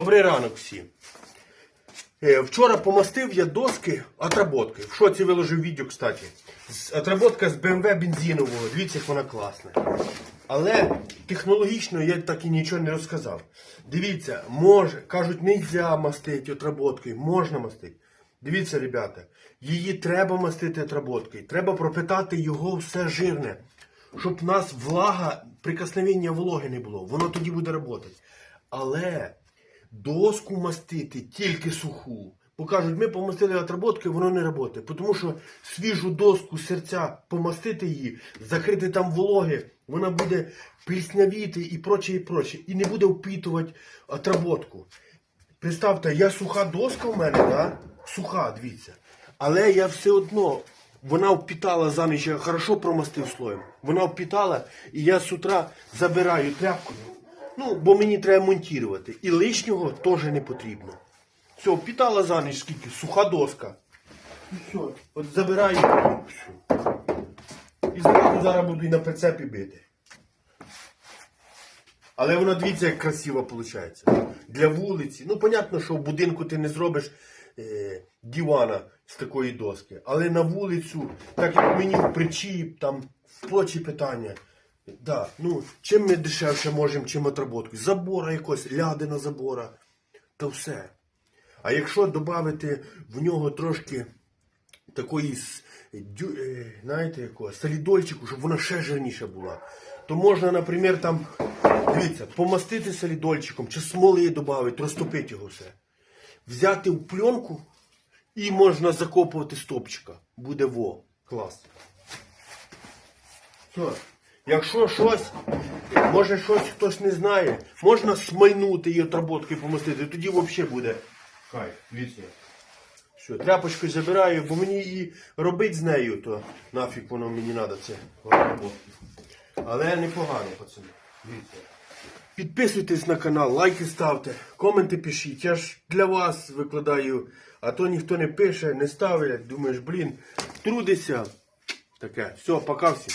Добрий ранок всім. Е, Вчора помастив я доски отработки. В шоці виложив відео, кстати. Отработка з BMW бензинового. Дивіться, як вона класна. Але технологічно я так і нічого не розказав. Дивіться, може, кажуть, не можна мастити отработкою, можна мастити. Дивіться, ребята, її треба мастити отработкою. Треба пропитати його все жирне. Щоб в нас влага, прикосновення вологи не було. Воно тоді буде працювати. Але доску мастити тільки суху. Бо кажуть, ми помастили отработки, воно не працює. Тому що свіжу доску серця помастити її, закрити там вологи, вона буде пліснявіти і проче, і проче. І не буде впітувати отработку. Представте, я суха доска в мене, да? суха, дивіться. Але я все одно, вона впітала за ніч, я хорошо промастив слоєм. Вона впітала, і я з утра забираю тряпкою. Ну, бо мені треба монтувати. І лишнього теж не потрібно. Все, впітала за ніч скільки, суха доска. І все. От забираю. все. І зразу зараз буду і на прицепі бити. Але вона дивіться, як красиво виходить. Для вулиці. Ну, понятно, що в будинку ти не зробиш е, дивана з такої доски. Але на вулицю, так як мені в причіп, там в плочі питання. Да, ну, чим ми дешевше можемо, чим отработку? Забора якось, лядина забора. То все. А якщо додати в нього трошки такої, е, знаєте, якого, солідольчику, щоб вона ще жирніша була, то можна, наприклад, там, дивіться, помастити солідольчиком чи смоли додати, розтопити його все. Взяти в пленку і можна закопувати стопчика. Буде во. Клас. Все. Якщо щось, може щось хтось не знає, можна смальнути і отработкою помастити, тоді взагалі буде хай. Дивіться. Все, тряпочкою забираю, бо мені і робити з нею, то нафіг воно мені треба це роботи. Але непогано, пацани. Дивіться. Підписуйтесь на канал, лайки ставте, коменти пишіть. Я ж для вас викладаю, а то ніхто не пише, не ставить. Думаєш, блін, трудися. Таке. Все, пока всім.